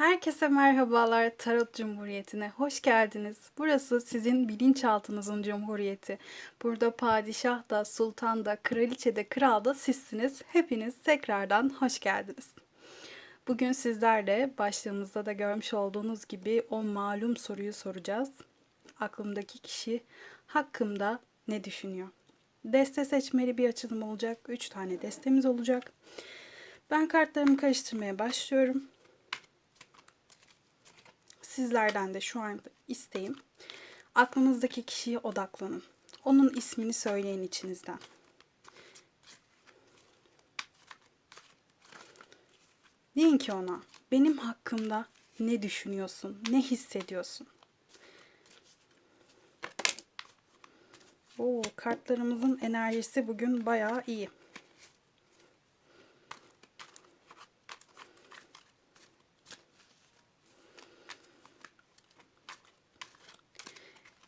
Herkese merhabalar Tarot Cumhuriyeti'ne hoş geldiniz. Burası sizin bilinçaltınızın cumhuriyeti. Burada padişah da, sultan da, kraliçe de, kral da sizsiniz. Hepiniz tekrardan hoş geldiniz. Bugün sizlerle başlığımızda da görmüş olduğunuz gibi o malum soruyu soracağız. Aklımdaki kişi hakkımda ne düşünüyor? Deste seçmeli bir açılım olacak. 3 tane destemiz olacak. Ben kartlarımı karıştırmaya başlıyorum. Sizlerden de şu an isteğim aklınızdaki kişiye odaklanın. Onun ismini söyleyin içinizden. Deyin ki ona benim hakkımda ne düşünüyorsun, ne hissediyorsun? Oo, kartlarımızın enerjisi bugün bayağı iyi.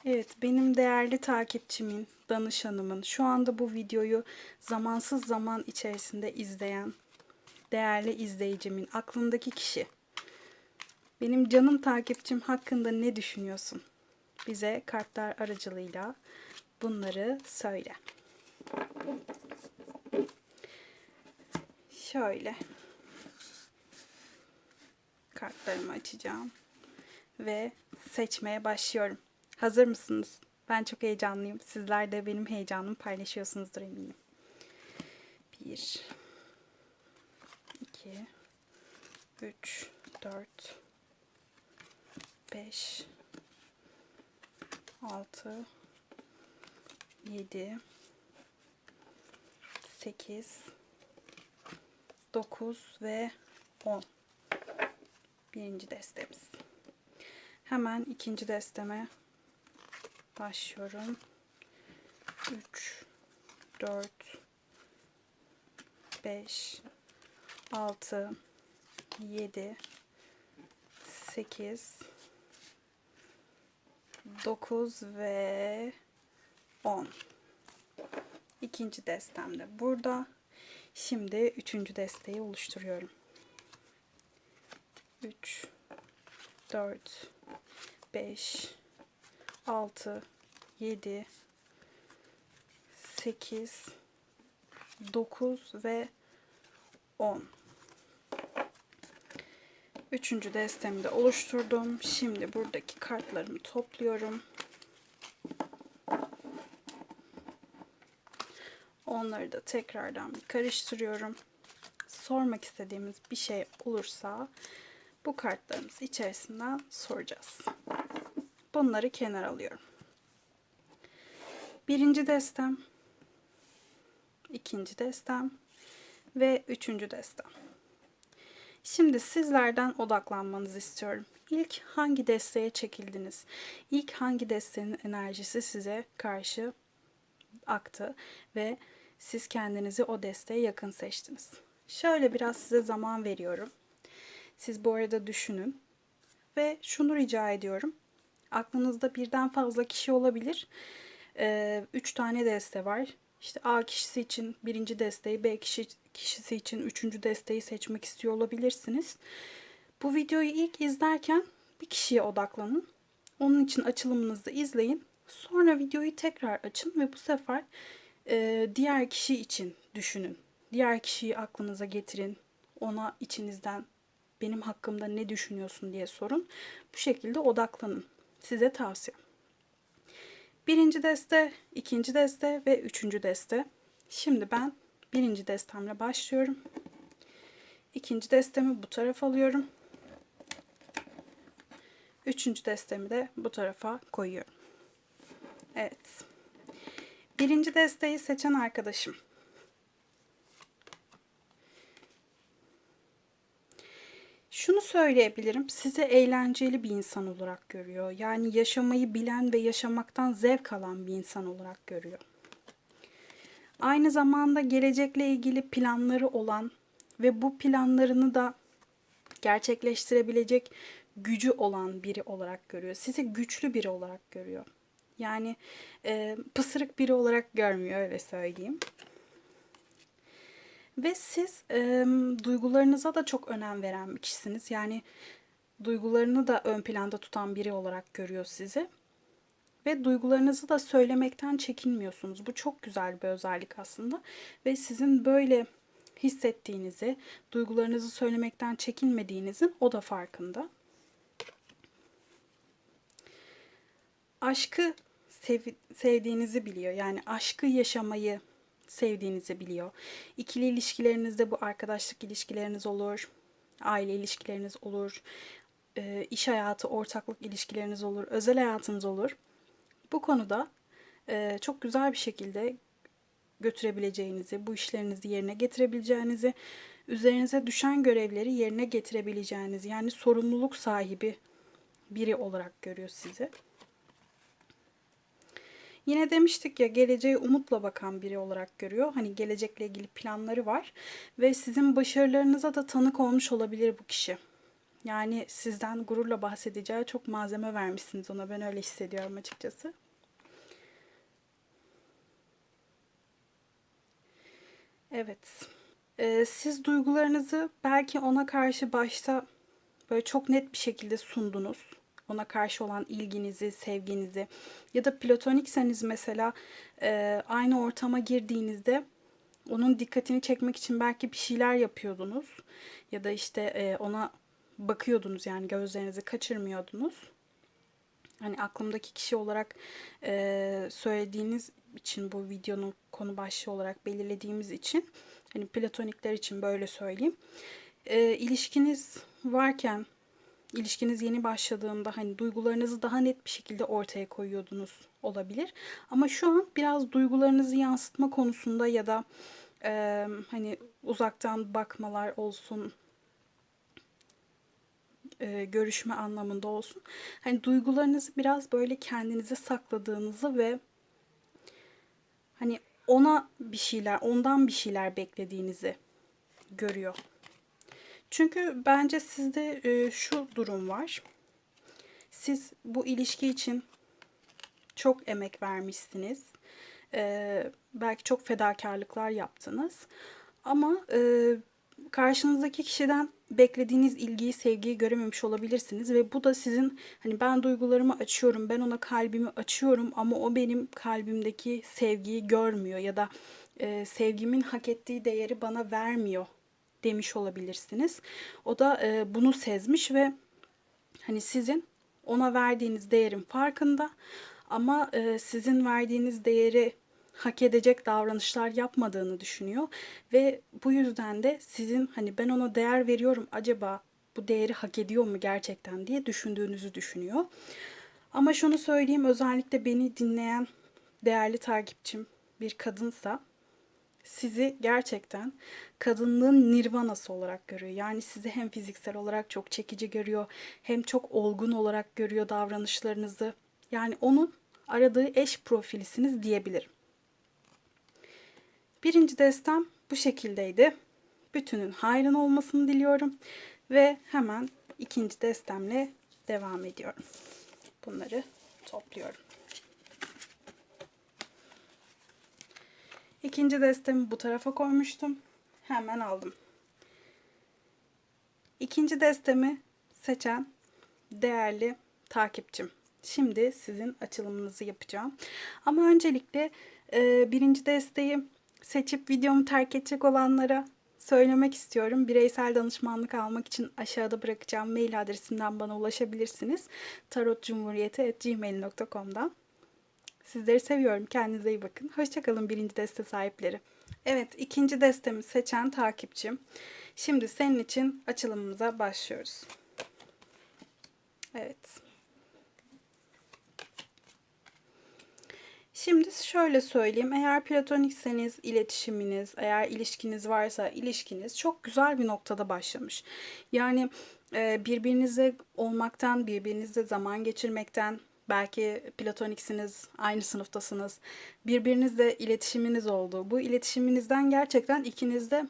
Evet, benim değerli takipçimin, danışanımın, şu anda bu videoyu zamansız zaman içerisinde izleyen değerli izleyicimin aklındaki kişi. Benim canım takipçim hakkında ne düşünüyorsun? Bize kartlar aracılığıyla bunları söyle. Şöyle kartlarımı açacağım ve seçmeye başlıyorum. Hazır mısınız? Ben çok heyecanlıyım. Sizler de benim heyecanımı paylaşıyorsunuzdur eminim. 1 2 3 4 5 6 7 8 9 ve 10 birinci destemiz. Hemen ikinci desteme başlıyorum. 3 4 5 6 7 8 9 ve 10 İkinci destem de burada. Şimdi üçüncü desteği oluşturuyorum. 3 4 5 6 7 8 9 ve 10 Üçüncü destemi de oluşturdum. Şimdi buradaki kartlarımı topluyorum. Onları da tekrardan bir karıştırıyorum. Sormak istediğimiz bir şey olursa bu kartlarımız içerisinden soracağız. Bunları kenar alıyorum. Birinci destem, ikinci destem ve üçüncü destem. Şimdi sizlerden odaklanmanızı istiyorum. İlk hangi desteğe çekildiniz? İlk hangi desteğin enerjisi size karşı aktı ve siz kendinizi o desteğe yakın seçtiniz. Şöyle biraz size zaman veriyorum. Siz bu arada düşünün ve şunu rica ediyorum. Aklınızda birden fazla kişi olabilir. Ee, üç tane deste var. İşte A kişisi için birinci desteği, B kişi, kişisi için üçüncü desteği seçmek istiyor olabilirsiniz. Bu videoyu ilk izlerken bir kişiye odaklanın. Onun için açılımınızı izleyin. Sonra videoyu tekrar açın ve bu sefer e, diğer kişi için düşünün. Diğer kişiyi aklınıza getirin. Ona içinizden benim hakkımda ne düşünüyorsun diye sorun. Bu şekilde odaklanın. Size tavsiye. Birinci deste, ikinci deste ve üçüncü deste. Şimdi ben birinci destemle başlıyorum. İkinci destemi bu tarafa alıyorum. Üçüncü destemi de bu tarafa koyuyorum. Evet. Birinci desteği seçen arkadaşım. Şunu söyleyebilirim. Sizi eğlenceli bir insan olarak görüyor. Yani yaşamayı bilen ve yaşamaktan zevk alan bir insan olarak görüyor. Aynı zamanda gelecekle ilgili planları olan ve bu planlarını da gerçekleştirebilecek gücü olan biri olarak görüyor. Sizi güçlü biri olarak görüyor. Yani e, pısırık biri olarak görmüyor öyle söyleyeyim. Ve siz e, duygularınıza da çok önem veren bir kişisiniz. Yani duygularını da ön planda tutan biri olarak görüyor sizi. Ve duygularınızı da söylemekten çekinmiyorsunuz. Bu çok güzel bir özellik aslında. Ve sizin böyle hissettiğinizi, duygularınızı söylemekten çekinmediğinizin o da farkında. Aşkı sev- sevdiğinizi biliyor. Yani aşkı yaşamayı sevdiğinizi biliyor. İkili ilişkilerinizde bu arkadaşlık ilişkileriniz olur, aile ilişkileriniz olur, e, iş hayatı, ortaklık ilişkileriniz olur, özel hayatınız olur. Bu konuda e, çok güzel bir şekilde götürebileceğinizi, bu işlerinizi yerine getirebileceğinizi, üzerinize düşen görevleri yerine getirebileceğinizi, yani sorumluluk sahibi biri olarak görüyor sizi. Yine demiştik ya geleceğe umutla bakan biri olarak görüyor. Hani gelecekle ilgili planları var ve sizin başarılarınıza da tanık olmuş olabilir bu kişi. Yani sizden gururla bahsedeceği çok malzeme vermişsiniz ona. Ben öyle hissediyorum açıkçası. Evet. Ee, siz duygularınızı belki ona karşı başta böyle çok net bir şekilde sundunuz. Ona karşı olan ilginizi, sevginizi ya da platonikseniz mesela e, aynı ortama girdiğinizde onun dikkatini çekmek için belki bir şeyler yapıyordunuz ya da işte e, ona bakıyordunuz yani gözlerinizi kaçırmıyordunuz. Hani aklımdaki kişi olarak e, söylediğiniz için bu videonun konu başlığı olarak belirlediğimiz için hani platonikler için böyle söyleyeyim. E, ilişkiniz varken ilişkiniz yeni başladığında hani duygularınızı daha net bir şekilde ortaya koyuyordunuz olabilir. Ama şu an biraz duygularınızı yansıtma konusunda ya da e, hani uzaktan bakmalar olsun, e, görüşme anlamında olsun. Hani duygularınızı biraz böyle kendinize sakladığınızı ve hani ona bir şeyler, ondan bir şeyler beklediğinizi görüyor. Çünkü bence sizde e, şu durum var. Siz bu ilişki için çok emek vermişsiniz. E, belki çok fedakarlıklar yaptınız. Ama e, karşınızdaki kişiden beklediğiniz ilgiyi, sevgiyi görememiş olabilirsiniz ve bu da sizin hani ben duygularımı açıyorum, ben ona kalbimi açıyorum ama o benim kalbimdeki sevgiyi görmüyor ya da e, sevgimin hak ettiği değeri bana vermiyor demiş olabilirsiniz. O da e, bunu sezmiş ve hani sizin ona verdiğiniz değerin farkında ama e, sizin verdiğiniz değeri hak edecek davranışlar yapmadığını düşünüyor ve bu yüzden de sizin hani ben ona değer veriyorum acaba bu değeri hak ediyor mu gerçekten diye düşündüğünüzü düşünüyor. Ama şunu söyleyeyim özellikle beni dinleyen değerli takipçim bir kadınsa sizi gerçekten kadınlığın nirvanası olarak görüyor. Yani sizi hem fiziksel olarak çok çekici görüyor, hem çok olgun olarak görüyor davranışlarınızı. Yani onun aradığı eş profilisiniz diyebilirim. Birinci destem bu şekildeydi. Bütünün hayrın olmasını diliyorum. Ve hemen ikinci destemle devam ediyorum. Bunları topluyorum. İkinci destemi bu tarafa koymuştum. Hemen aldım. İkinci destemi seçen değerli takipçim. Şimdi sizin açılımınızı yapacağım. Ama öncelikle e, birinci desteği seçip videomu terk edecek olanlara söylemek istiyorum. Bireysel danışmanlık almak için aşağıda bırakacağım mail adresimden bana ulaşabilirsiniz. tarotcumhuriyeti.gmail.com'dan Sizleri seviyorum. Kendinize iyi bakın. Hoşçakalın birinci deste sahipleri. Evet ikinci destemi seçen takipçim. Şimdi senin için açılımımıza başlıyoruz. Evet. Şimdi şöyle söyleyeyim. Eğer platonikseniz iletişiminiz, eğer ilişkiniz varsa ilişkiniz çok güzel bir noktada başlamış. Yani e, birbirinize olmaktan, birbirinizle zaman geçirmekten, belki platoniksiniz, aynı sınıftasınız. Birbirinizle iletişiminiz oldu. Bu iletişiminizden gerçekten ikiniz de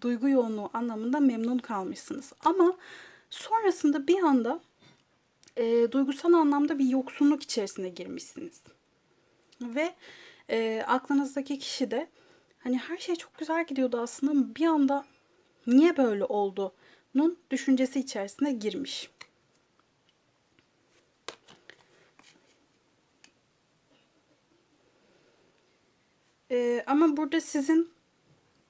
duygu yoğunluğu anlamında memnun kalmışsınız. Ama sonrasında bir anda e, duygusal anlamda bir yoksunluk içerisine girmişsiniz. Ve e, aklınızdaki kişi de hani her şey çok güzel gidiyordu aslında bir anda niye böyle oldu? Düşüncesi içerisine girmiş. Ee, ama burada sizin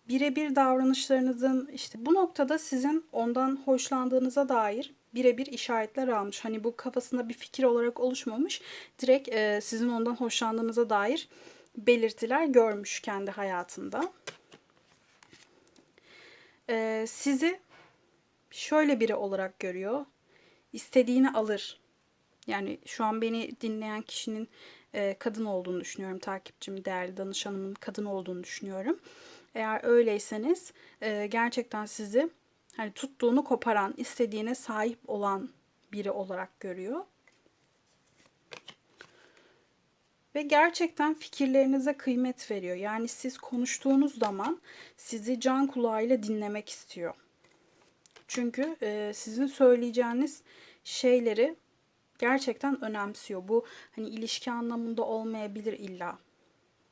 birebir davranışlarınızın işte bu noktada sizin ondan hoşlandığınıza dair birebir işaretler almış. Hani bu kafasında bir fikir olarak oluşmamış. Direkt e, sizin ondan hoşlandığınıza dair belirtiler görmüş kendi hayatında. E, sizi şöyle biri olarak görüyor. İstediğini alır. Yani şu an beni dinleyen kişinin e, kadın olduğunu düşünüyorum. Takipçim, değerli danışanımın kadın olduğunu düşünüyorum. Eğer öyleyseniz e, gerçekten sizi hani tuttuğunu koparan, istediğine sahip olan biri olarak görüyor. Ve gerçekten fikirlerinize kıymet veriyor. Yani siz konuştuğunuz zaman sizi can kulağıyla dinlemek istiyor. Çünkü e, sizin söyleyeceğiniz şeyleri gerçekten önemsiyor. Bu hani ilişki anlamında olmayabilir illa.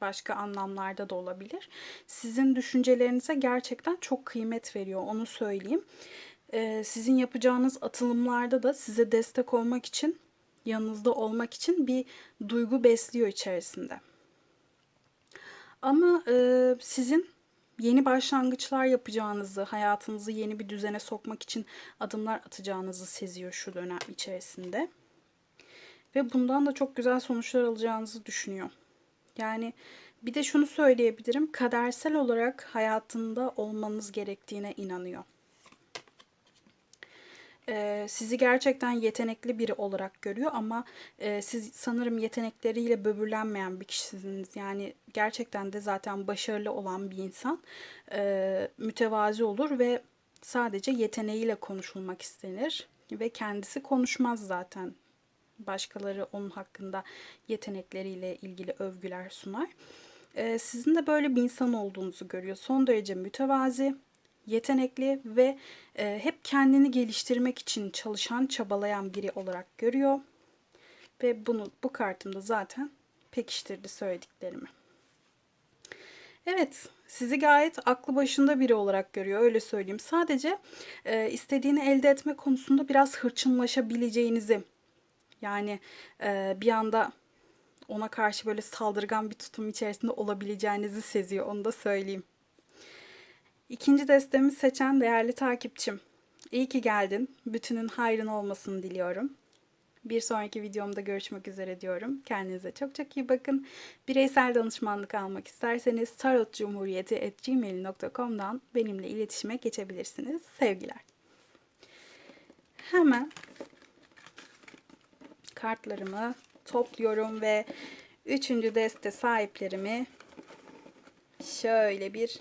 Başka anlamlarda da olabilir. Sizin düşüncelerinize gerçekten çok kıymet veriyor. Onu söyleyeyim. Ee, sizin yapacağınız atılımlarda da size destek olmak için, yanınızda olmak için bir duygu besliyor içerisinde. Ama e, sizin yeni başlangıçlar yapacağınızı, hayatınızı yeni bir düzene sokmak için adımlar atacağınızı seziyor şu dönem içerisinde. Ve bundan da çok güzel sonuçlar alacağınızı düşünüyor. Yani bir de şunu söyleyebilirim. Kadersel olarak hayatında olmanız gerektiğine inanıyor. Ee, sizi gerçekten yetenekli biri olarak görüyor ama e, siz sanırım yetenekleriyle böbürlenmeyen bir kişisiniz. Yani gerçekten de zaten başarılı olan bir insan e, mütevazi olur ve sadece yeteneğiyle konuşulmak istenir ve kendisi konuşmaz zaten başkaları onun hakkında yetenekleriyle ilgili övgüler sunar. Ee, sizin de böyle bir insan olduğunuzu görüyor. Son derece mütevazi, yetenekli ve e, hep kendini geliştirmek için çalışan, çabalayan biri olarak görüyor. Ve bunu bu kartımda zaten pekiştirdi söylediklerimi. Evet, sizi gayet aklı başında biri olarak görüyor, öyle söyleyeyim. Sadece e, istediğini elde etme konusunda biraz hırçınlaşabileceğinizi yani e, bir anda ona karşı böyle saldırgan bir tutum içerisinde olabileceğinizi seziyor. Onu da söyleyeyim. İkinci destemi seçen değerli takipçim. İyi ki geldin. Bütünün hayrın olmasını diliyorum. Bir sonraki videomda görüşmek üzere diyorum. Kendinize çok çok iyi bakın. Bireysel danışmanlık almak isterseniz tarotcumhuriyeti.gmail.com'dan benimle iletişime geçebilirsiniz. Sevgiler. Hemen kartlarımı topluyorum ve üçüncü deste sahiplerimi şöyle bir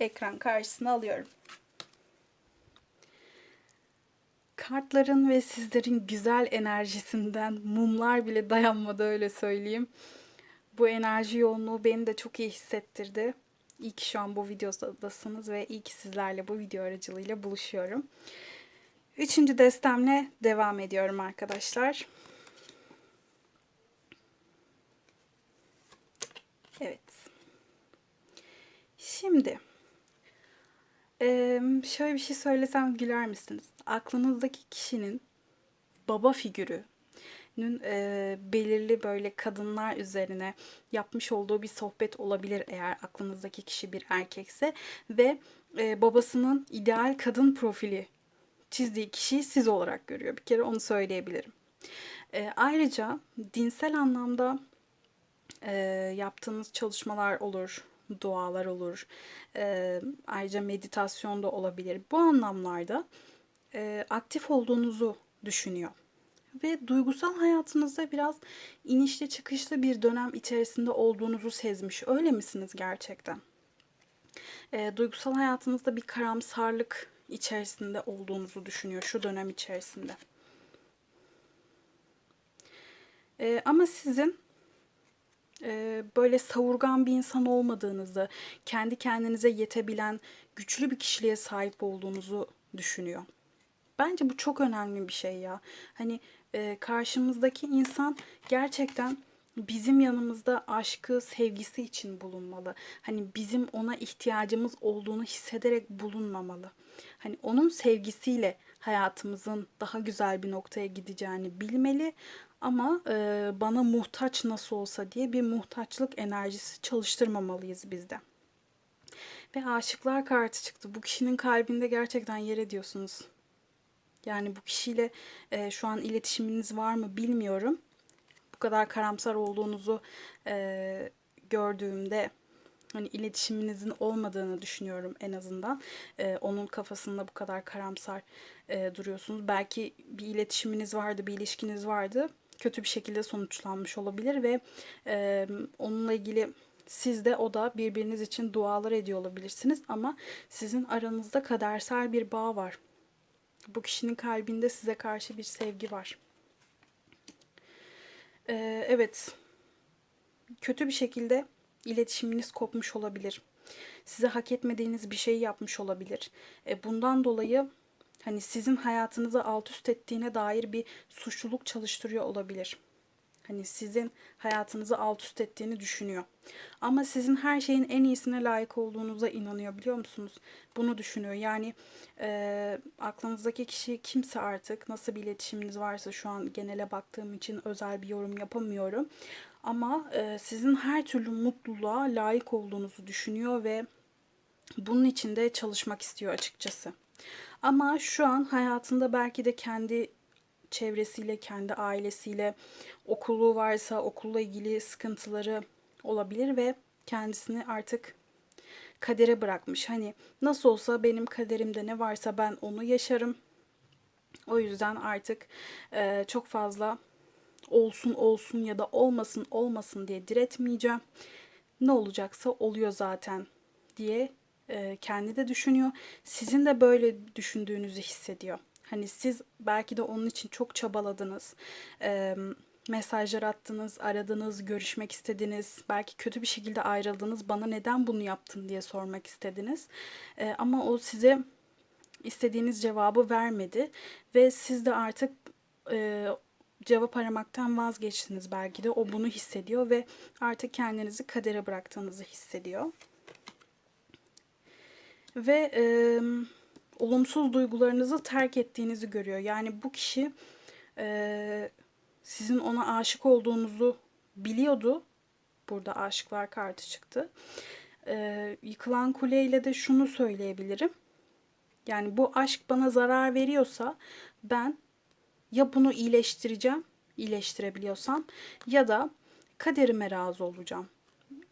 ekran karşısına alıyorum. Kartların ve sizlerin güzel enerjisinden mumlar bile dayanmadı öyle söyleyeyim. Bu enerji yoğunluğu beni de çok iyi hissettirdi. İyi ki şu an bu videodasınız ve iyi ki sizlerle bu video aracılığıyla buluşuyorum. Üçüncü destemle devam ediyorum arkadaşlar. Evet. Şimdi şöyle bir şey söylesem güler misiniz? Aklınızdaki kişinin baba figürü e, belirli böyle kadınlar üzerine yapmış olduğu bir sohbet olabilir eğer aklınızdaki kişi bir erkekse ve e, babasının ideal kadın profili çizdiği kişiyi siz olarak görüyor. Bir kere onu söyleyebilirim. E, ayrıca dinsel anlamda e, yaptığınız çalışmalar olur, dualar olur. E, ayrıca meditasyon da olabilir. Bu anlamlarda e, aktif olduğunuzu düşünüyor. Ve duygusal hayatınızda biraz inişli çıkışlı bir dönem içerisinde olduğunuzu sezmiş. Öyle misiniz gerçekten? E, duygusal hayatınızda bir karamsarlık içerisinde olduğunuzu düşünüyor şu dönem içerisinde. Ee, ama sizin e, böyle savurgan bir insan olmadığınızı, kendi kendinize yetebilen güçlü bir kişiliğe sahip olduğunuzu düşünüyor. Bence bu çok önemli bir şey ya. Hani e, karşımızdaki insan gerçekten bizim yanımızda aşkı, sevgisi için bulunmalı. Hani bizim ona ihtiyacımız olduğunu hissederek bulunmamalı. Hani onun sevgisiyle hayatımızın daha güzel bir noktaya gideceğini bilmeli. Ama e, bana muhtaç nasıl olsa diye bir muhtaçlık enerjisi çalıştırmamalıyız bizde. Ve aşıklar kartı çıktı. Bu kişinin kalbinde gerçekten yer ediyorsunuz. Yani bu kişiyle e, şu an iletişiminiz var mı bilmiyorum. Bu kadar karamsar olduğunuzu e, gördüğümde hani iletişiminizin olmadığını düşünüyorum en azından. E, onun kafasında bu kadar karamsar e, duruyorsunuz. Belki bir iletişiminiz vardı, bir ilişkiniz vardı. Kötü bir şekilde sonuçlanmış olabilir ve e, onunla ilgili siz de o da birbiriniz için dualar ediyor olabilirsiniz ama sizin aranızda kadersel bir bağ var. Bu kişinin kalbinde size karşı bir sevgi var. Evet, kötü bir şekilde iletişiminiz kopmuş olabilir. Size hak etmediğiniz bir şey yapmış olabilir. E, bundan dolayı hani sizin hayatınızı alt üst ettiğine dair bir suçluluk çalıştırıyor olabilir. Hani sizin hayatınızı alt üst ettiğini düşünüyor. Ama sizin her şeyin en iyisine layık olduğunuza inanıyor biliyor musunuz? Bunu düşünüyor. Yani e, aklınızdaki kişi kimse artık nasıl bir iletişiminiz varsa şu an genele baktığım için özel bir yorum yapamıyorum. Ama e, sizin her türlü mutluluğa layık olduğunuzu düşünüyor ve bunun için de çalışmak istiyor açıkçası. Ama şu an hayatında belki de kendi çevresiyle, kendi ailesiyle, okulu varsa okulla ilgili sıkıntıları olabilir ve kendisini artık kadere bırakmış. Hani nasıl olsa benim kaderimde ne varsa ben onu yaşarım. O yüzden artık e, çok fazla olsun olsun ya da olmasın olmasın diye diretmeyeceğim. Ne olacaksa oluyor zaten diye e, kendi de düşünüyor. Sizin de böyle düşündüğünüzü hissediyor. Hani siz belki de onun için çok çabaladınız. E, mesajlar attınız, aradınız, görüşmek istediniz. Belki kötü bir şekilde ayrıldınız. Bana neden bunu yaptın diye sormak istediniz. E, ama o size istediğiniz cevabı vermedi ve siz de artık e, cevap aramaktan vazgeçtiniz belki de. O bunu hissediyor ve artık kendinizi kadere bıraktığınızı hissediyor. Ve e, olumsuz duygularınızı terk ettiğinizi görüyor. Yani bu kişi e, sizin ona aşık olduğunuzu biliyordu. Burada aşıklar kartı çıktı. E, yıkılan kuleyle de şunu söyleyebilirim. Yani bu aşk bana zarar veriyorsa ben ya bunu iyileştireceğim, iyileştirebiliyorsam ya da kaderime razı olacağım.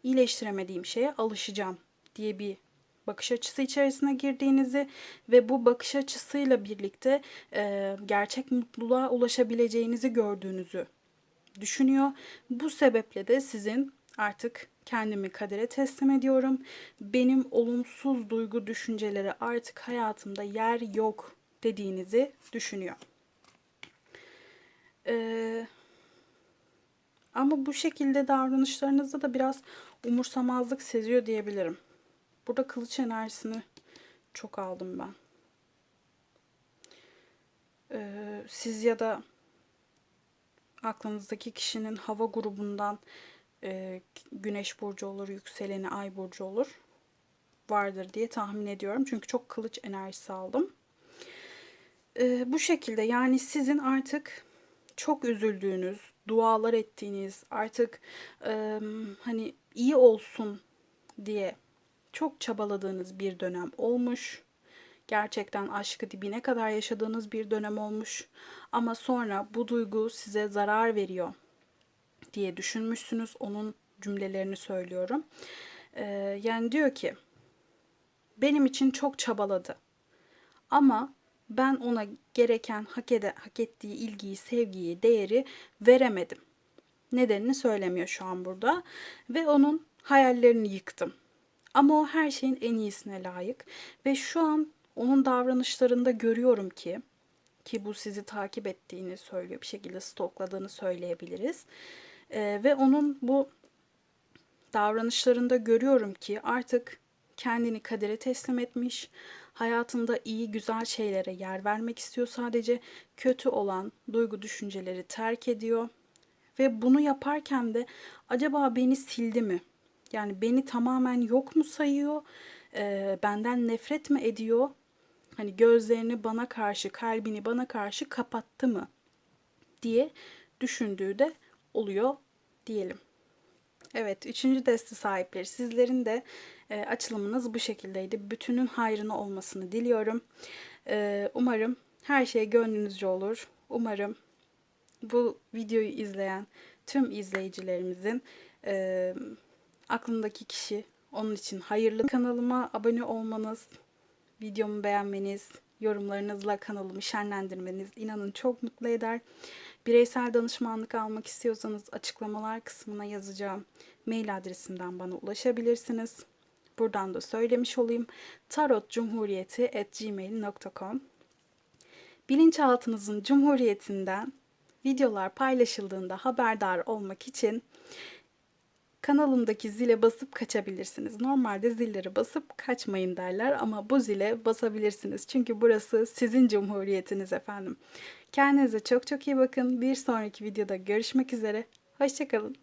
İyileştiremediğim şeye alışacağım diye bir bakış açısı içerisine girdiğinizi ve bu bakış açısıyla birlikte e, gerçek mutluluğa ulaşabileceğinizi gördüğünüzü düşünüyor. Bu sebeple de sizin artık kendimi kadere teslim ediyorum. Benim olumsuz duygu düşünceleri artık hayatımda yer yok dediğinizi düşünüyor. Ee, ama bu şekilde davranışlarınızda da biraz umursamazlık seziyor diyebilirim. Burada kılıç enerjisini çok aldım ben. Ee, siz ya da aklınızdaki kişinin hava grubundan e, güneş burcu olur, yükseleni ay burcu olur vardır diye tahmin ediyorum. Çünkü çok kılıç enerjisi aldım. Ee, bu şekilde yani sizin artık çok üzüldüğünüz, dualar ettiğiniz, artık e, hani iyi olsun diye çok çabaladığınız bir dönem olmuş. Gerçekten aşkı dibine kadar yaşadığınız bir dönem olmuş. Ama sonra bu duygu size zarar veriyor diye düşünmüşsünüz. Onun cümlelerini söylüyorum. Ee, yani diyor ki benim için çok çabaladı. Ama ben ona gereken hak, ede, hak ettiği ilgiyi, sevgiyi, değeri veremedim. Nedenini söylemiyor şu an burada. Ve onun hayallerini yıktım. Ama o her şeyin en iyisine layık. Ve şu an onun davranışlarında görüyorum ki ki bu sizi takip ettiğini söylüyor. Bir şekilde stokladığını söyleyebiliriz. Ee, ve onun bu davranışlarında görüyorum ki artık kendini kadere teslim etmiş. Hayatında iyi güzel şeylere yer vermek istiyor sadece. Kötü olan duygu düşünceleri terk ediyor. Ve bunu yaparken de acaba beni sildi mi? Yani beni tamamen yok mu sayıyor? E, benden nefret mi ediyor? Hani gözlerini bana karşı, kalbini bana karşı kapattı mı? diye düşündüğü de oluyor diyelim. Evet, üçüncü deste sahipleri sizlerin de e, açılımınız bu şekildeydi. Bütünün hayrına olmasını diliyorum. E, umarım her şey gönlünüzce olur. Umarım bu videoyu izleyen tüm izleyicilerimizin e, aklındaki kişi onun için hayırlı. Kanalıma abone olmanız, videomu beğenmeniz, yorumlarınızla kanalımı şenlendirmeniz inanın çok mutlu eder. Bireysel danışmanlık almak istiyorsanız açıklamalar kısmına yazacağım mail adresimden bana ulaşabilirsiniz. Buradan da söylemiş olayım. tarotcumhuriyeti@gmail.com Bilinçaltınızın cumhuriyetinden videolar paylaşıldığında haberdar olmak için kanalımdaki zile basıp kaçabilirsiniz. Normalde zilleri basıp kaçmayın derler ama bu zile basabilirsiniz. Çünkü burası sizin cumhuriyetiniz efendim. Kendinize çok çok iyi bakın. Bir sonraki videoda görüşmek üzere. Hoşçakalın.